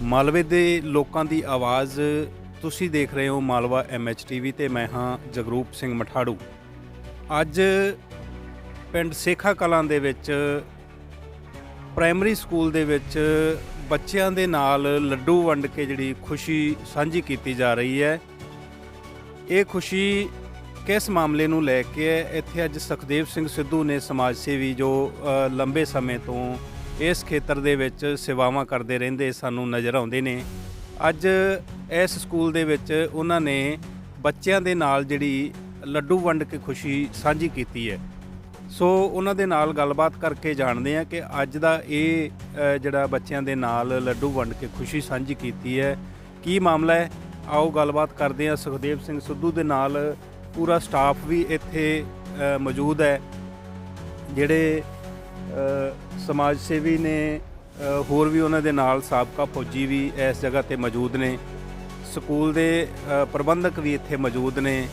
ਮਾਲਵੇ ਦੇ ਲੋਕਾਂ ਦੀ ਆਵਾਜ਼ ਤੁਸੀਂ ਦੇਖ ਰਹੇ ਹੋ ਮਾਲਵਾ ਐਮਐਚ ਟੀਵੀ ਤੇ ਮੈਂ ਹਾਂ ਜਗਰੂਪ ਸਿੰਘ ਮਠਾੜੂ। ਅੱਜ ਪਿੰਡ ਸੇਖਾ ਕਲਾਂ ਦੇ ਵਿੱਚ, ਪ੍ਰਾਇਮਰੀ ਸਕੂਲ ਦੇ ਵਿੱਚ ਬੱਚਿਆਂ ਦੇ ਨਾਲ ਲੱਡੂ ਵੰਡ ਕੇ ਜਿਹੜੀ ਖੁਸ਼ੀ ਸਾਂਝੀ ਕੀਤੀ ਜਾ ਰਹੀ ਹੈ। ਇਹ ਖੁਸ਼ੀ ਕਿਸ ਮਾਮਲੇ ਨੂੰ ਲੈ ਕੇ ਹੈ? ਇੱਥੇ ਅੱਜ ਸੁਖਦੇਵ ਸਿੰਘ ਸਿੱਧੂ ਨੇ ਸਮਾਜ ਸੇਵੀ ਜੋ ਲੰਬੇ ਸਮੇਂ ਤੋਂ ਇਸ ਖੇਤਰ ਦੇ ਵਿੱਚ ਸੇਵਾਵਾਂ ਕਰਦੇ ਰਹਿੰਦੇ ਸਾਨੂੰ ਨਜ਼ਰ ਆਉਂਦੇ ਨੇ। ਅੱਜ ਇਸ ਸਕੂਲ ਦੇ ਵਿੱਚ ਉਹਨਾਂ ਨੇ ਬੱਚਿਆਂ ਦੇ ਨਾਲ ਜਿਹੜੀ ਲੱਡੂ ਵੰਡ ਕੇ ਖੁਸ਼ੀ ਸਾਂਝੀ ਕੀਤੀ ਹੈ। ਸੋ ਉਹਨਾਂ ਦੇ ਨਾਲ ਗੱਲਬਾਤ ਕਰਕੇ ਜਾਣਦੇ ਆ ਕਿ ਅੱਜ ਦਾ ਇਹ ਜਿਹੜਾ ਬੱਚਿਆਂ ਦੇ ਨਾਲ ਲੱਡੂ ਵੰਡ ਕੇ ਖੁਸ਼ੀ ਸਾਂਝੀ ਕੀਤੀ ਹੈ। ਕੀ ਮਾਮਲਾ ਹੈ? ਆਓ ਗੱਲਬਾਤ ਕਰਦੇ ਆ ਸੁਖਦੇਵ ਸਿੰਘ ਸਿੱਧੂ ਦੇ ਨਾਲ ਪੂਰਾ ਸਟਾਫ ਵੀ ਇੱਥੇ ਮੌਜੂਦ ਹੈ। ਜਿਹੜੇ ਸਮਾਜ ਸੇਵੀ ਨੇ ਹੋਰ ਵੀ ਉਹਨਾਂ ਦੇ ਨਾਲ ਸਾਬਕਾ ਫੌਜੀ ਵੀ ਇਸ ਜਗ੍ਹਾ ਤੇ ਮੌਜੂਦ ਨੇ। ਸਕੂਲ ਦੇ ਪ੍ਰਬੰਧਕ ਵੀ ਇੱਥੇ ਮੌਜੂਦ ਨੇ।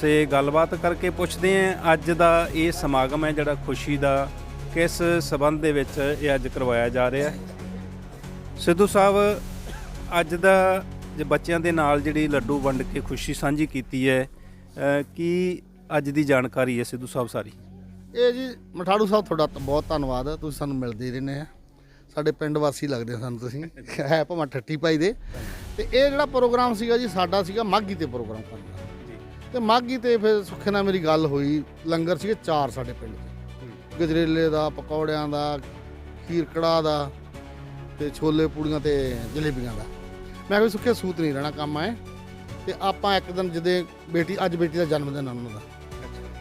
ਸੇ ਗੱਲਬਾਤ ਕਰਕੇ ਪੁੱਛਦੇ ਆਂ ਅੱਜ ਦਾ ਇਹ ਸਮਾਗਮ ਹੈ ਜਿਹੜਾ ਖੁਸ਼ੀ ਦਾ ਕਿਸ ਸਬੰਧ ਦੇ ਵਿੱਚ ਇਹ ਅੱਜ ਕਰਵਾਇਆ ਜਾ ਰਿਹਾ ਹੈ? ਸਿੱਧੂ ਸਾਹਿਬ, ਅੱਜ ਦਾ ਜੇ ਬੱਚਿਆਂ ਦੇ ਨਾਲ ਜਿਹੜੀ ਲੱਡੂ ਵੰਡ ਕੇ ਖੁਸ਼ੀ ਸਾਂਝੀ ਕੀਤੀ ਹੈ ਕੀ ਅੱਜ ਦੀ ਜਾਣਕਾਰੀ ਹੈ ਸਿੱਧੂ ਸਾਹਿਬ ਸਾਰੀ? ਇਹ ਜੀ, ਮਠਾੜੂ ਸਾਹਿਬ, ਤੁਹਾਡਾ ਤਾਂ ਬਹੁਤ ਧੰਨਵਾਦ। ਤੁਸੀਂ ਸਾਨੂੰ ਮਿਲਦੇ ਹੀ ਰਹਿੰਦੇ ਆ। ਸਾਡੇ ਪਿੰਡ ਵਾਸੀ ਲੱਗਦੇ ਆ ਸਾਨੂੰ ਤੁਸੀਂ। ਹੈ ਭਾਵੇਂ ਠੱਟੀ ਪਾਈ ਦੇ। ਤੇ ਇਹ ਜਿਹੜਾ ਪ੍ਰੋਗਰਾਮ ਸੀਗਾ ਜੀ, ਸਾਡਾ ਸੀਗਾ ਮਾਘੀ ਤੇ ਪ੍ਰੋਗਰਾਮ ਕਰਨਾ ਤੇ ਮਾਘੀ ਤੇ ਫਿਰ ਸੁੱਖੇ ਨਾਲ ਮੇਰੀ ਗੱਲ ਹੋਈ, ਲੰਗਰ ਸੀਗੇ ਚਾਰ ਸਾਡੇ ਪਿੰਡ ਦੇ। ਗਜਰੇਲੇ ਦਾ, ਪਕੌੜਿਆਂ ਦਾ, ਖੀਰ ਕੜਾਹ ਦਾ ਤੇ ਛੋਲੇ ਪੂੜੀਆਂ ਤੇ ਜਲੇਬੀਆਂ ਦਾ। ਮੈਂ ਕਿਹਾ ਵੀ ਸੁੱਖੇ ਸੂਤ ਨਹੀਂ ਰਹਿਣਾ ਕੰਮ ਆਏ ਤੇ ਆਪਾਂ ਇੱਕ ਦਿਨ ਜਦੇ ਬੇਟੀ, ਅੱਜ ਬੇਟੀ ਦਾ ਜਨਮ ਦਿਨ ਆ ਉਹਨਾਂ ਦਾ।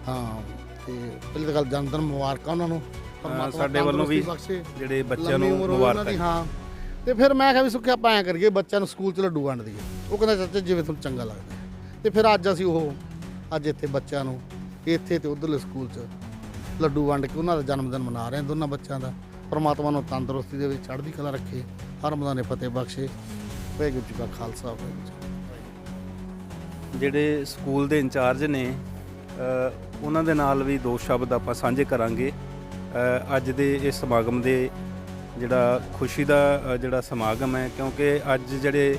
ਹਾਂ। ਤੇ ਪਹਿਲੀ ਤਾਂ ਗੱਲ ਜਨਮ ਦਿਨ ਮੁਬਾਰਕਾਂ ਉਹਨਾਂ ਨੂੰ ਪਰਮਾਤਮਾ ਸਾਡੇ ਵੱਲੋਂ ਵੀ ਤੰਦਰੁਸਤੀ ਬਖਸ਼ੇ। ਜਿਹੜੇ ਬੱਚਿਆਂ ਲੰਮੀ ਨੂੰ ਉਮਰ ਹੋਵੇ ਉਹਨਾਂ ਮੁਬਾਰਕਾਂ। ਦੀ ਹਾਂ। ਤੇ ਫਿਰ ਮੈਂ ਕਿਹਾ ਵੀ ਸੁੱਖਿਆ ਆਪਾਂ ਐਂ ਕਰੀਏ ਬੱਚਿਆਂ ਨੂੰ ਸਕੂਲ 'ਚ ਲੱਡੂ ਵੰਡ ਦਈਏ ਉਹ ਕਹਿੰਦਾ ਚਾਚਾ ਜਿਵੇਂ ਤੁਹਾਨੂੰ ਚੰਗਾ ਲੱਗਦਾ ਤੇ ਫਿਰ ਅੱਜ ਅਸੀਂ ਉਹ ਅੱਜ ਇੱਥੇ ਬੱਚਿਆਂ ਨੂੰ ਇੱਥੇ ਤੇ ਉਧਰਲੇ ਸਕੂਲ 'ਚ ਲੱਡੂ ਵੰਡ ਕੇ ਉਹਨਾਂ ਦਾ ਜਨਮ ਦਿਨ ਮਨਾ ਰਹੇ ਹਾਂ ਦੋਨਾਂ ਬੱਚਿਆਂ ਦਾ। ਪਰਮਾਤਮਾ ਨੂੰ ਤੰਦਰੁਸਤੀ ਦੇ ਵਿੱਚ ਚੜ੍ਹਦੀ ਕਲਾ ਰੱਖੇ ਹਰ ਮਦਾਂ ਨੇ ਫਤਿਹ ਬਖਸ਼ੇ। ਵਾਹਿਗੁਰੂ ਜੀ ਕਾ ਖਾਲਸਾ ਵਾਹਿਗੁਰੂ ਜੀ ਕੀ ਫਤਿਹ। ਜਿਹੜੇ ਸਕੂਲ ਦੇ ਇੰਚਾਰਜ ਨੇ ਅ, ਉਹਨਾਂ ਦੇ ਨਾਲ ਵੀ ਦੋ ਸ਼ਬਦ ਆਪਾਂ ਸਾਂਝੇ ਕਰਾਂਗੇ। ਅੱਜ ਦੇ ਇਸ ਸਮਾਗਮ ਦੇ ਜਿਹੜਾ ਖੁਸ਼ੀ ਦਾ ਜਿਹੜਾ ਸਮਾਗਮ ਹੈ ਕਿਉਂਕਿ ਅੱਜ ਜਿਹੜੇ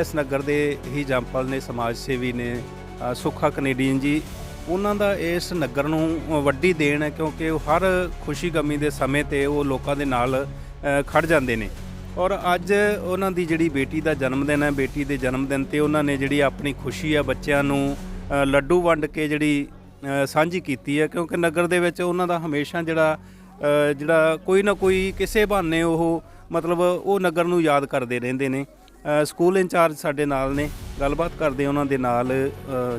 ਇਸ ਨਗਰ ਦੇ ਹੀ ਜੰਪਲ ਨੇ ਸਮਾਜ ਸੇਵੀ ਨੇ ਅ, ਸੁੱਖਾ ਕੈਨੇਡੀਅਨ ਜੀ ਉਹਨਾਂ ਦਾ ਇਸ ਨਗਰ ਨੂੰ ਵੱਡੀ ਦੇਣ ਹੈ ਕਿਉਂਕਿ ਉਹ ਹਰ ਖੁਸ਼ੀ ਗਮੀ ਦੇ ਸਮੇਂ ਤੇ ਉਹ ਲੋਕਾਂ ਦੇ ਨਾਲ ਅ, ਖੜ ਜਾਂਦੇ ਨੇ। ਔਰ ਅੱਜ ਉਹਨਾਂ ਦੀ ਜਿਹੜੀ ਬੇਟੀ ਦਾ ਜਨਮ ਦਿਨ ਹੈ ਬੇਟੀ ਦੇ ਜਨਮ ਦਿਨ ਤੇ ਉਹਨਾਂ ਨੇ ਜਿਹੜੀ ਆਪਣੀ ਖੁਸ਼ੀ ਆ ਬੱਚਿਆਂ ਨੂੰ ਲੱਡੂ ਵੰਡ ਕੇ ਜਿਹੜੀ ਸਾਂਝੀ ਕੀਤੀ ਹੈ, ਕਿਉਂਕਿ ਨਗਰ ਦੇ ਵਿੱਚ ਉਹਨਾਂ ਦਾ ਹਮੇਸ਼ਾ ਜਿਹੜਾ ਜਿਹੜਾ ਕੋਈ ਨਾ ਕੋਈ ਕਿਸੇ ਬਹਾਨੇ ਉਹ ਮਤਲਬ ਉਹ ਨਗਰ ਨੂੰ ਯਾਦ ਕਰਦੇ ਰਹਿੰਦੇ ਨੇ। ਸਕੂਲ ਇੰਚਾਰਜ ਸਾਡੇ ਨਾਲ ਨੇ, ਗੱਲਬਾਤ ਕਰਦੇ ਉਹਨਾਂ ਦੇ ਨਾਲ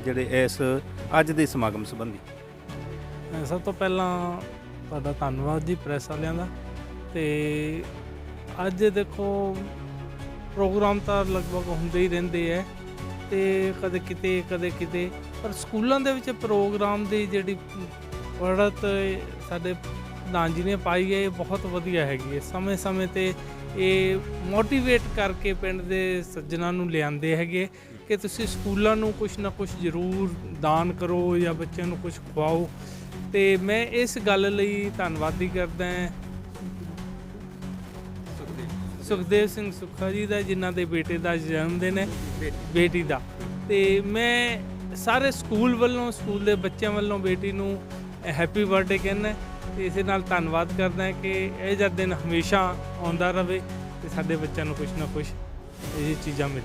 ਜਿਹੜੇ ਇਸ ਅੱਜ ਦੇ ਸਮਾਗਮ ਸੰਬੰਧੀ। ਸਭ ਤੋਂ ਪਹਿਲਾਂ ਤੁਹਾਡਾ ਧੰਨਵਾਦ ਜੀ ਪ੍ਰੈਸ ਵਾਲਿਆਂ ਦਾ। ਤੇ ਅੱਜ ਦੇਖੋ, ਪ੍ਰੋਗਰਾਮ ਤਾਂ ਲਗਭਗ ਹੁੰਦੇ ਹੀ ਰਹਿੰਦੇ ਐ ਤੇ ਕਦੇ ਕਿਤੇ ਕਦੇ ਕਿਤੇ। ਪਰ ਸਕੂਲਾਂ ਦੇ ਵਿੱਚ ਪ੍ਰੋਗਰਾਮ ਦੀ ਜਿਹੜੀ ਪੜਤ ਸਾਡੇ ਪ੍ਰਧਾਨ ਜੀ ਨੇ ਪਾਈ ਹੈ, ਇਹ ਬਹੁਤ ਵਧੀਆ ਹੈਗੀ ਹੈ। ਸਮੇਂ-ਸਮੇਂ ਤੇ ਇਹ ਮੋਟੀਵੇਟ ਕਰਕੇ ਪਿੰਡ ਦੇ ਸੱਜਣਾ ਨੂੰ ਲਿਆਂਦੇ ਹੈਗੇ। ਕਿ ਤੁਸੀਂ ਸਕੂਲਾਂ ਨੂੰ ਕੁਝ ਨਾ ਕੁਝ ਜ਼ਰੂਰ ਦਾਨ ਕਰੋ ਜਾਂ ਬੱਚਿਆਂ ਨੂੰ ਕੁਝ ਖਵਾਓ। ਤੇ ਮੈਂ ਇਸ ਗੱਲ ਲਈ ਧੰਨਵਾਦੀ ਕਰਦਾ ਹਾਂ। ਸੁਖਦੇਵ ਸਿੰਘ ਸੁੱਖਾ ਜੀ ਦਾ ਜਿਨ੍ਹਾਂ ਦੇ ਬੇਟੇ ਦਾ ਜਨਮ ਦਿਨ ਹੈ ਬੇਟੀ ਦਾ। ਤੇ ਮੈਂ ਸਾਰੇ ਸਕੂਲ ਵੱਲੋਂ ਸਕੂਲ ਦੇ ਬੱਚਿਆਂ ਵੱਲੋਂ ਬੇਟੀ ਨੂੰ ਹੈਪੀ ਬਰਥਡੇ ਕਹਿੰਦਾ ਤੇ ਇਸੇ ਨਾਲ ਧੰਨਵਾਦ ਕਰਦਾ ਕਿ ਇਹ ਜਿਹਾ ਦਿਨ ਹਮੇਸ਼ਾ ਆਉਂਦਾ ਰਹੇ ਤੇ ਸਾਡੇ ਬੱਚਿਆਂ ਨੂੰ ਕੁਝ ਨਾ ਕੁਝ ਇਹ ਚੀਜ਼ਾਂ ਮਿਲ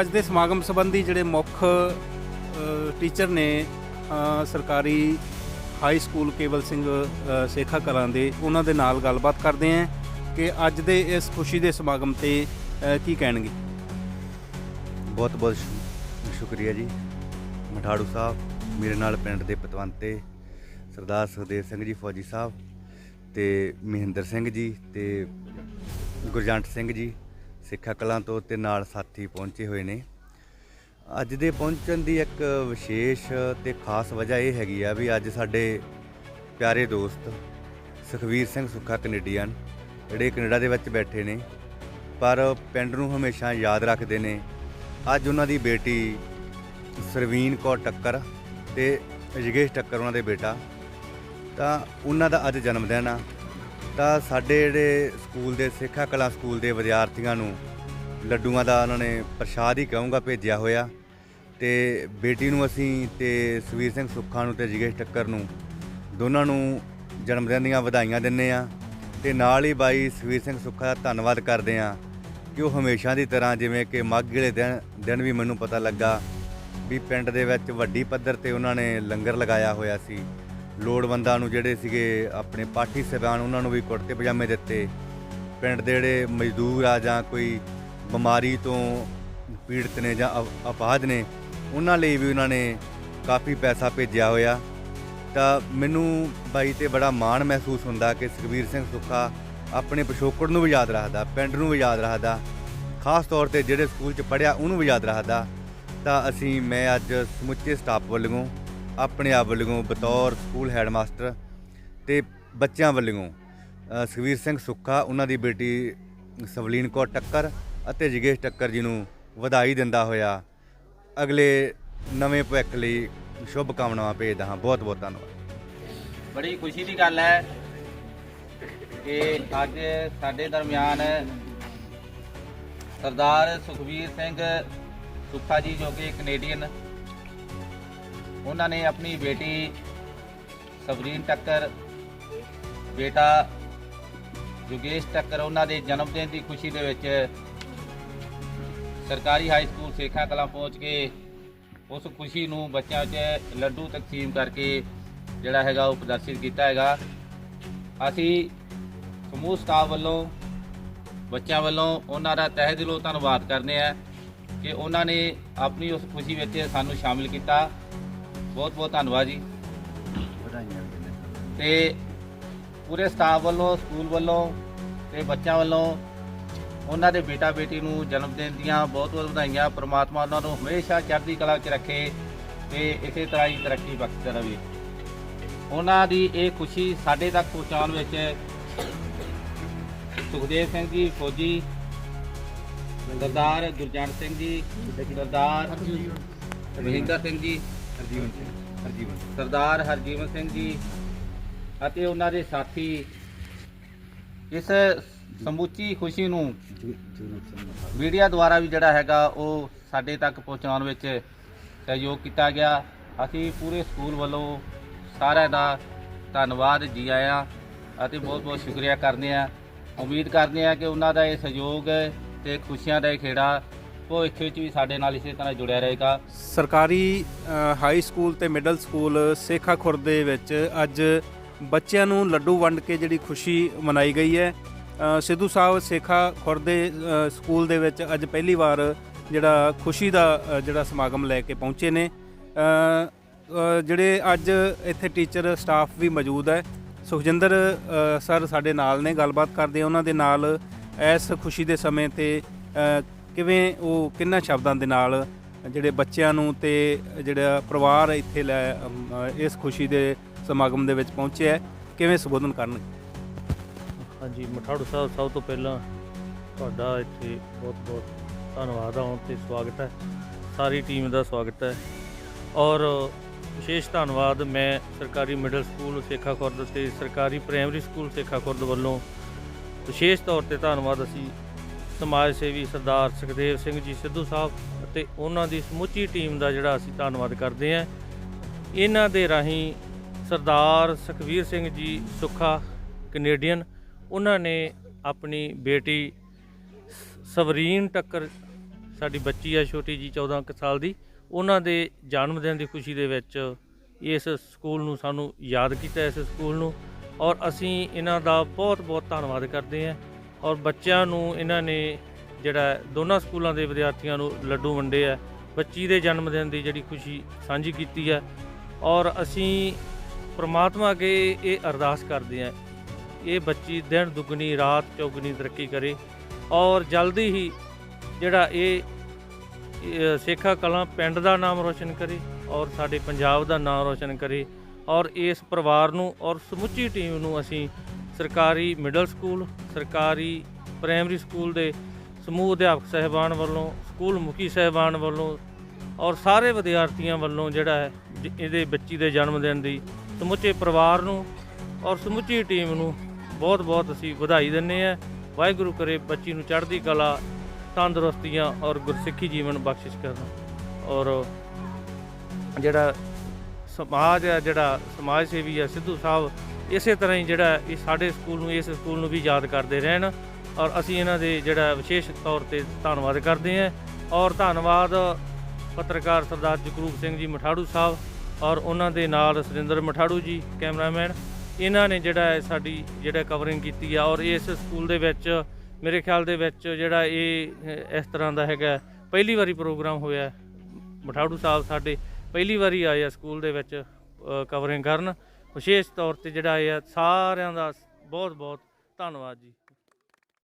ਅੱਜ ਦੇ ਸਮਾਗਮ ਸੰਬੰਧੀ ਜਿਹੜੇ ਮੁੱਖ ਟੀਚਰ ਨੇ ਸਰਕਾਰੀ ਹਾਈ ਸਕੂਲ ਕੇਵਲ ਸਿੰਘ ਅ, ਸੇਖਾ ਕਲਾਂ ਦੇ ਉਹਨਾਂ ਦੇ ਨਾਲ ਗੱਲਬਾਤ ਕਰਦੇ ਆਂ ਕਿ ਅੱਜ ਦੇ ਇਸ ਖੁਸ਼ੀ ਦੇ ਸਮਾਗਮ ਤੇ ਅ, ਕੀ ਕਹਿਣਗੇ? ਬਹੁਤ ਬਹੁਤ ਸ਼ੁ- ਸ਼ੁਕਰੀਆ ਜੀ। ਮਠਾੜੂ ਸਾਹਿਬ ਮੇਰੇ ਨਾਲ ਪਿੰਡ ਦੇ ਪਤਵੰਤੇ ਸਰਦਾਰ ਸੁਖਦੇਵ ਸਿੰਘ ਜੀ ਫੌਜੀ ਸਾਹਿਬ ਤੇ ਮਹਿੰਦਰ ਸਿੰਘ ਜੀ ਤੇ ਗੁਰਜੰਟ ਸਿੰਘ ਜੀ ਸਿੱਖਾ ਕਲਾਂ ਤੋਂ ਤੇ ਨਾਲ ਸਾਥੀ ਪਹੁੰਚੇ ਹੋਏ ਨੇ। ਅੱਜ ਦੇ ਪਹੁੰਚਣ ਦੀ ਇੱਕ ਵਿਸ਼ੇਸ਼ ਤੇ ਖਾਸ ਵਜ੍ਹਾ ਇਹ ਹੈਗੀ ਆ ਵੀ ਅੱਜ ਸਾਡੇ ਪਿਆਰੇ ਦੋਸਤ ਸੁਖਵੀਰ ਸਿੰਘ ਸੁੱਖਾ ਕੈਨੇਡੀਅਨ ਜਿਹੜੇ ਕੈਨੇਡਾ ਦੇ ਵਿੱਚ ਬੈਠੇ ਨੇ, ਪਰ ਪਿੰਡ ਨੂੰ ਹਮੇਸ਼ਾ ਯਾਦ ਰੱਖਦੇ ਨੇ। ਅੱਜ ਉਹਨਾਂ ਦੀ ਬੇਟੀ ਸਰਵੀਨ ਕੌਰ ਟੱਕਰ ਤੇ ਯੋਗੇਸ਼ ਟੱਕਰ ਉਹਨਾਂ ਦੇ ਬੇਟਾ। ਤਾਂ ਉਹਨਾਂ ਦਾ ਅੱਜ ਜਨਮ ਦਿਨ ਆ। ਤਾਂ ਸਾਡੇ ਜਿਹੜੇ ਸਕੂਲ ਦੇ, ਸਿੱਖਿਆ ਕਲਾ ਸਕੂਲ ਦੇ ਵਿਦਿਆਰਥੀਆਂ ਨੂੰ ਲੱਡੂਆਂ ਦਾ ਉਹਨਾਂ ਨੇ ਪ੍ਰਸ਼ਾਦ ਹੀ ਕਹੂੰਗਾ ਭੇਜਿਆ ਹੋਇਆ। ਤੇ ਬੇਟੀ ਨੂੰ ਅਸੀਂ ਤੇ ਸੁਵੀਰ ਸਿੰਘ ਸੁੱਖਾ ਨੂੰ ਤੇ ਜਿਗੇਸ਼ ਟੱਕਰ ਨੂੰ ਦੋਨਾਂ ਨੂੰ ਜਨਮ ਦਿਨ ਦੀਆਂ ਵਧਾਈਆਂ ਦਿੰਨੇ ਆ। ਤੇ ਨਾਲ ਹੀ ਬਾਈ ਸੁਵੀਰ ਸਿੰਘ ਸੁੱਖਾ ਦਾ ਧੰਨਵਾਦ ਕਰਦੇ ਆ ਕਿ ਉਹ ਹਮੇਸ਼ਾ ਦੀ ਤਰ੍ਹਾਂ ਜਿਵੇਂ ਕਿ ਮਾਘੀ ਵਾਲੇ ਦਿਨ ਦਿਨ ਵੀ ਮੈਨੂੰ ਪਤਾ ਲੱਗਾ ਵੀ ਪਿੰਡ ਦੇ ਵਿੱਚ ਵੱਡੀ ਪੱਧਰ ਤੇ ਉਹਨਾਂ ਨੇ ਲੰਗਰ ਲਗਾਇਆ ਹੋਇਆ ਸੀ। ਲੋੜਵੰਦਾਂ ਨੂੰ ਜਿਹੜੇ ਸੀਗੇ ਆਪਣੇ ਪਾਠੀ ਸਹਿਬਾਨ ਉਹਨਾਂ ਨੂੰ ਵੀ ਕੁੜਤੇ ਪਜਾਮੇ ਦਿੱਤੇ। ਪਿੰਡ ਦੇ ਜਿਹੜੇ ਮਜ਼ਦੂਰ ਆ ਜਾਂ ਕੋਈ ਬਿਮਾਰੀ ਤੋਂ ਪੀੜਤ ਨੇ ਜਾਂ ਅਪ- ਅਪਾਹਜ ਨੇ, ਉਹਨਾਂ ਲਈ ਵੀ ਉਹਨਾਂ ਨੇ ਕਾਫੀ ਪੈਸਾ ਭੇਜਿਆ ਹੋਇਆ। ਤਾਂ ਮੈਨੂੰ ਬਾਈ ਤੇ ਬੜਾ ਮਾਣ ਮਹਿਸੂਸ ਹੁੰਦਾ ਕਿ ਸੁਖਬੀਰ ਸਿੰਘ ਸੁੱਖਾ ਆਪਣੇ ਪਿਛੋਕੜ ਨੂੰ ਵੀ ਯਾਦ ਰੱਖਦਾ ਪਿੰਡ ਨੂੰ ਵੀ ਯਾਦ ਰੱਖਦਾ ਖਾਸ ਤੌਰ ਤੇ ਜਿਹੜੇ ਸਕੂਲ 'ਚ ਪੜਿਆ ਉਹਨੂੰ ਵੀ ਯਾਦ ਰੱਖਦਾ। ਤਾਂ ਅਸੀਂ ਮੈਂ ਅੱਜ ਸਮੁੱਚੇ ਸਟਾਫ ਵੱਲੋਂ ਆਪਣੇ ਆਪ ਵੱਲੋਂ ਬਤੌਰ ਸਕੂਲ ਹੈਡਮਾਸਟਰ ਤੇ ਬੱਚਿਆਂ ਵੱਲੋਂ ਅ, ਸੁਖਬੀਰ ਸਿੰਘ ਸੁੱਖਾ ਉਹਨਾਂ ਦੀ ਬੇਟੀ ਸਵਲੀਨ ਕੌਰ ਟੱਕਰ ਅਤੇ ਜਿਗੇਸ਼ ਟੱਕਰ ਜੀ ਨੂੰ ਵਧਾਈ ਦਿੰਦਾ ਹੋਇਆ। ਅਗਲੇ ਨਵੇਂ ਭਵਿੱਖ ਲਈ ਸ਼ੁਭ ਕਾਮਨਾਵਾਂ ਭੇਜਦਾ ਹਾਂ। ਬਹੁਤ ਬਹੁਤ ਧੰਨਵਾਦ। ਬੜੀ ਖੁਸ਼ੀ ਦੀ ਗੱਲ ਹੈ ਕਿ ਅੱਜ ਸਾਡੇ ਦਰਮਿਆਨ ਸਰਦਾਰ ਸੁਖਵੀਰ ਸਿੰਘ ਸੁੱਖਾ ਜੀ ਜੋ ਕਿ ਕੈਨੇਡੀਅਨ, ਉਹਨਾਂ ਨੇ ਆਪਣੀ ਬੇਟੀ ਸਬਰੀਨ ਟੱਕਰ, ਬੇਟਾ ਯੋਗੇਸ਼ ਟੱਕਰ, ਉਹਨਾਂ ਦੇ ਜਨਮ ਦਿਨ ਦੀ ਖੁਸ਼ੀ ਦੇ ਵਿੱਚ ਸਰਕਾਰੀ ਹਾਈ ਸਕੂਲ ਸੇਖਾ ਕਲਾਂ ਪਹੁੰਚ ਕੇ ਉਸ ਖੁਸ਼ੀ ਨੂੰ ਬੱਚਿਆਂ 'ਚ ਲੱਡੂ ਤਕਸੀਮ ਕਰਕੇ ਜਿਹੜਾ ਹੈਗਾ ਉਹ ਪ੍ਰਦਰਸ਼ਿਤ ਕੀਤਾ ਹੈਗਾ। ਅਸੀਂ ਸਮੂਹ ਸਟਾਫ ਵੱਲੋਂ, ਬੱਚਿਆਂ ਵੱਲੋਂ ਉਹਨਾਂ ਦਾ ਤਹਿ ਦਿਲੋਂ ਧੰਨਵਾਦ ਕਰਦੇ ਆ ਕਿ ਉਹਨਾਂ ਨੇ ਆਪਣੀ ਉਸ ਖੁਸ਼ੀ ਵਿੱਚ ਸਾਨੂੰ ਸ਼ਾਮਿਲ ਕੀਤਾ। ਬਹੁਤ ਬਹੁਤ ਧੰਨਵਾਦ ਜੀ। ਤੇ ਪੂਰੇ ਸਟਾਫ ਵੱਲੋਂ, ਸਕੂਲ ਵੱਲੋਂ ਤੇ ਬੱਚਿਆਂ ਵੱਲੋਂ ਉਹਨਾਂ ਦੇ ਬੇਟਾ ਬੇਟੀ ਨੂੰ ਜਨਮ ਦਿਨ ਦੀਆਂ ਬਹੁਤ ਬਹੁਤ ਵਧਾਈਆਂ। ਪ੍ਰਮਾਤਮਾ ਉਹਨਾਂ ਨੂੰ ਹਮੇਸ਼ਾ ਚੜ੍ਹਦੀ ਕਲਾ 'ਚ ਰੱਖੇ ਤੇ ਇਸੇ ਤਰ੍ਹਾਂ ਹੀ ਤਰੱਕੀ ਬਖਸ਼ਦਾ ਰਹੇ। ਉਹਨਾਂ ਦੀ ਇਹ ਖੁਸ਼ੀ ਸਾਡੇ ਤੱਕ ਪਹੁੰਚਾਉਣ ਵਿੱਚ ਸੁਖਦੇਵ ਸਿੰਘ ਜੀ, ਫੌਜੀ ਸਰਦਾਰ ਗੁਰਜੰਟ ਸਿੰਘ ਜੀ ਸਰਦਾਰ ਮਹਿੰਦਰ ਸਿੰਘ ਜੀ, ਹਰਜੀਵਨ ਸਿੰਘ, ਹਰਜੀਵਨ, ਸਰਦਾਰ ਹਰਜੀਵਨ ਸਿੰਘ ਜੀ ਅਤੇ ਉਹਨਾਂ ਦੇ ਸਾਥੀ। ਇਸ ਸਮੁੱਚੀ ਖੁਸ਼ੀ ਨੂੰ ਮੀਡੀਆ ਦੁਆਰਾ ਵੀ ਜਿਹੜਾ ਹੈਗਾ ਉਹ ਸਾਡੇ ਤੱਕ ਪਹੁੰਚਾਉਣ ਵਿੱਚ ਸਹਿਯੋਗ ਕੀਤਾ ਗਿਆ। ਅਸੀਂ ਪੂਰੇ ਸਕੂਲ ਵੱਲੋਂ ਸਾਰਿਆਂ ਦਾ ਧੰਨਵਾਦ ਜੀ ਆਇਆਂ ਅਤੇ ਬਹੁਤ ਬਹੁਤ ਸ਼ੁਕਰੀਆ ਕਰਦੇ ਹਾਂ। ਉਮੀਦ ਕਰਦੇ ਹਾਂ ਕਿ ਉਹਨਾਂ ਦਾ ਇਹ ਸਹਿਯੋਗ ਤੇ ਖੁਸ਼ੀਆਂ ਦਾ ਇਹ ਖੇੜਾ ਭਵਿੱਖ ਵਿੱਚ ਵੀ ਸਾਡੇ ਨਾਲ ਇਸੇ ਤਰ੍ਹਾਂ ਜੁੜਿਆ ਰਹੇਗਾ। ਸਰਕਾਰੀ ਹਾਈ ਸਕੂਲ ਤੇ ਮਿਡਲ ਸਕੂਲ ਸੇਖਾ ਖੁਰਦ ਦੇ ਵਿੱਚ ਅੱਜ ਬੱਚਿਆਂ ਨੂੰ ਲੱਡੂ ਵੰਡ ਕੇ ਜਿਹੜੀ ਖੁਸ਼ੀ ਮਨਾਈ ਗਈ ਹੈ। ਸਿੱਧੂ ਸਾਹਿਬ ਸੇਖਾ ਖੁਰਦੇ ਸਕੂਲ ਦੇ ਵਿੱਚ ਅੱਜ ਪਹਿਲੀ ਵਾਰ ਜਿਹੜਾ ਖੁਸ਼ੀ ਦਾ ਜਿਹੜਾ ਸਮਾਗਮ ਲੈ ਕੇ ਪਹੁੰਚੇ ਨੇ। ਜਿਹੜੇ ਅੱਜ ਇੱਥੇ ਟੀਚਰ, ਸਟਾਫ ਵੀ ਮੌਜੂਦ ਹੈ। ਸੁਖਜਿੰਦਰ ਸਰ ਸਾਡੇ ਨਾਲ ਨੇ, ਗੱਲਬਾਤ ਕਰਦੇ ਉਹਨਾਂ ਦੇ ਨਾਲ ਇਸ ਖੁਸ਼ੀ ਦੇ ਸਮੇਂ ਤੇ ਕਿਵੇਂ ਉਹ, ਕਿੰਨਾ ਸ਼ਬਦਾਂ ਦੇ ਨਾਲ ਜਿਹੜੇ ਬੱਚਿਆਂ ਨੂੰ ਤੇ ਜਿਹੜਾ ਪਰਿਵਾਰ ਇੱਥੇ ਲੈ ਇਸ ਖੁਸ਼ੀ ਦੇ ਸਮਾਗਮ ਦੇ ਵਿੱਚ ਪਹੁੰਚਿਆ ਕਿਵੇਂ ਸੰਬੋਧਨ ਕਰਨਗੇ? ਹਾਂਜੀ, ਮਠਾੜੂ ਸਾਹਿਬ ਸਭ ਤੋਂ ਪਹਿਲਾਂ ਤੁਹਾਡਾ ਇੱਥੇ ਬਹੁਤ ਬਹੁਤ ਧੰਨਵਾਦ ਆਉਣ ਤੇ ਸਵਾਗਤ ਹੈ। ਸਾਰੀ ਟੀਮ ਦਾ ਸਵਾਗਤ ਹੈ। ਔਰ ਵਿਸ਼ੇਸ਼ ਧੰਨਵਾਦ ਮੈਂ ਸਰਕਾਰੀ ਮਿਡਲ ਸਕੂਲ ਸੇਖਾ ਖੁਰਦ ਤੇ ਸਰਕਾਰੀ ਪ੍ਰਾਇਮਰੀ ਸਕੂਲ ਸੇਖਾ ਖੁਰਦ ਵੱਲੋਂ ਵਿਸ਼ੇਸ਼ ਤੌਰ ਤੇ ਧੰਨਵਾਦ ਅਸੀਂ ਸਮਾਜ ਸੇਵੀ ਸਰਦਾਰ ਸੁਖਦੇਵ ਸਿੰਘ ਜੀ ਸਿੱਧੂ ਸਾਹਿਬ ਅਤੇ ਉਹਨਾਂ ਦੀ ਸਮੁੱਚੀ ਟੀਮ ਦਾ ਜਿਹੜਾ ਅਸੀਂ ਧੰਨਵਾਦ ਕਰਦੇ ਹਾਂ। ਇਹਨਾਂ ਦੇ ਰਾਹੀਂ ਸਰਦਾਰ ਸੁਖਵੀਰ ਸਿੰਘ ਜੀ ਸੁੱਖਾ ਕੈਨੇਡੀਅਨ ਉਹਨਾਂ ਨੇ ਆਪਣੀ ਬੇਟੀ ਸ- ਸਵਰੀਨ ਟੱਕਰ, ਸਾਡੀ ਬੱਚੀ ਆ ਛੋਟੀ ਜੀ 14 ਕੁ ਸਾਲ ਦੀ, ਉਹਨਾਂ ਦੇ ਜਨਮ ਦਿਨ ਦੀ ਖੁਸ਼ੀ ਦੇ ਵਿੱਚ ਇਸ ਸਕੂਲ ਨੂੰ ਸਾਨੂੰ ਯਾਦ ਕੀਤਾ, ਇਸ ਸਕੂਲ ਨੂੰ। ਔਰ ਅਸੀਂ ਇਹਨਾਂ ਦਾ ਬਹੁਤ ਬਹੁਤ ਧੰਨਵਾਦ ਕਰਦੇ ਹਾਂ। ਔਰ ਬੱਚਿਆਂ ਨੂੰ ਇਹਨਾਂ ਨੇ ਜਿਹੜਾ ਦੋਨਾਂ ਸਕੂਲਾਂ ਦੇ ਵਿਦਿਆਰਥੀਆਂ ਨੂੰ ਲੱਡੂ ਵੰਡੇ ਆ, ਬੱਚੀ ਦੇ ਜਨਮ ਦਿਨ ਦੀ ਜਿਹੜੀ ਖੁਸ਼ੀ ਸਾਂਝੀ ਕੀਤੀ ਹੈ ਔਰ ਅਸੀਂ ਪ੍ਰਮਾਤਮਾ ਅੱਗੇ ਇਹ ਅਰਦਾਸ ਕਰਦੇ ਹਾਂ ਇਹ ਬੱਚੀ ਦਿਨ ਦੁੱਗਣੀ, ਰਾਤ ਚੌਗਣੀ ਤਰੱਕੀ ਕਰੇ ਔਰ ਜਲਦੀ ਹੀ ਜਿਹੜਾ ਇਹ ਇਹ ਸੇਖਾ ਕਲਾਂ ਪਿੰਡ ਦਾ ਨਾਮ ਰੋਸ਼ਨ ਕਰੇ ਔਰ ਸਾਡੇ ਪੰਜਾਬ ਦਾ ਨਾਮ ਰੋਸ਼ਨ ਕਰੇ ਔਰ ਇਸ ਪਰਿਵਾਰ ਨੂੰ ਔਰ ਸਮੁੱਚੀ ਟੀਮ ਨੂੰ ਅਸੀਂ ਸਰਕਾਰੀ ਮਿਡਲ ਸਕੂਲ, ਸਰਕਾਰੀ ਪ੍ਰਾਇਮਰੀ ਸਕੂਲ ਦੇ ਸਮੂਹ ਅਧਿਆਪਕ ਸਹਿਬਾਨ ਵੱਲੋਂ, ਸਕੂਲ ਮੁਖੀ ਸਹਿਬਾਨ ਵੱਲੋਂ ਔਰ ਸਾਰੇ ਵਿਦਿਆਰਥੀਆਂ ਵੱਲੋਂ ਜਿਹੜਾ ਹੈ ਜ- ਇਹਦੇ ਬੱਚੀ ਦੇ ਜਨਮ ਦਿਨ ਦੀ ਸਮੁੱਚੇ ਪਰਿਵਾਰ ਨੂੰ ਔਰ ਸਮੁੱਚੀ ਟੀਮ ਨੂੰ ਬਹੁਤ ਬਹੁਤ ਅਸੀਂ ਵਧਾਈ ਦਿੰਨੇ ਆ ਵਾਹਿਗੁਰੂ ਕਰੇ ਬੱਚੀ ਨੂੰ ਚੜ੍ਹਦੀ ਕਲਾ, ਤੰਦਰੁਸਤੀਆਂ ਔਰ ਗੁਰਸਿੱਖੀ ਜੀਵਨ ਬਖਸ਼ਿਸ਼ ਕਰਨ। ਔਰ ਜਿਹੜਾ ਸਮਾਜ ਹੈ, ਜਿਹੜਾ ਸਮਾਜ ਸੇਵੀ ਹੈ, ਸਿੱਧੂ ਸਾਹਿਬ ਇਸੇ ਤਰ੍ਹਾਂ ਹੀ ਜਿਹੜਾ ਇਹ ਸਾਡੇ ਸਕੂਲ ਨੂੰ, ਇਸ ਸਕੂਲ ਨੂੰ ਵੀ ਯਾਦ ਕਰਦੇ ਰਹਿਣ। ਔਰ ਅਸੀਂ ਇਹਨਾਂ ਦੇ ਜਿਹੜਾ ਵਿਸ਼ੇਸ਼ ਤੌਰ ਤੇ ਧੰਨਵਾਦ ਕਰਦੇ ਹਾਂ। ਔਰ ਧੰਨਵਾਦ ਪੱਤਰਕਾਰ ਸਰਦਾਰ ਜਗਰੂਪ ਸਿੰਘ ਜੀ ਮਠਾੜੂ ਸਾਹਿਬ ਔਰ ਉਹਨਾਂ ਦੇ ਨਾਲ ਸੁਰਿੰਦਰ ਮਠਾੜੂ ਜੀ, ਕੈਮਰਾਮੈਨ। ਇਹਨਾਂ ਨੇ ਜਿਹੜਾ ਹੈ ਸਾਡੀ ਜਿਹੜਾ ਕਵਰਿੰਗ ਕੀਤੀ ਆ ਔਰ ਇਸ ਸਕੂਲ ਦੇ ਵਿੱਚ ਮੇਰੇ ਖਿਆਲ ਦੇ ਵਿੱਚ ਜਿਹੜਾ ਇਹ ਇਸ ਤਰ੍ਹਾਂ ਦਾ ਹੈਗਾ। ਪਹਿਲੀ ਵਾਰੀ ਪ੍ਰੋਗਰਾਮ ਹੋਇਆ ਮਠਾੜੂ ਸਾਹਿਬ ਸਾਡੇ ਪਹਿਲੀ ਵਾਰੀ ਆਏ ਆ ਸਕੂਲ ਦੇ ਵਿੱਚ ਕਵਰਿੰਗ ਕਰਨ। ਵਿਸ਼ੇਸ਼ ਤੌਰ ਤੇ ਜਿਹੜਾ ਇਹ ਆ, ਸਾਰਿਆਂ ਦਾ ਬਹੁਤ ਬਹੁਤ ਧੰਨਵਾਦ ਜੀ।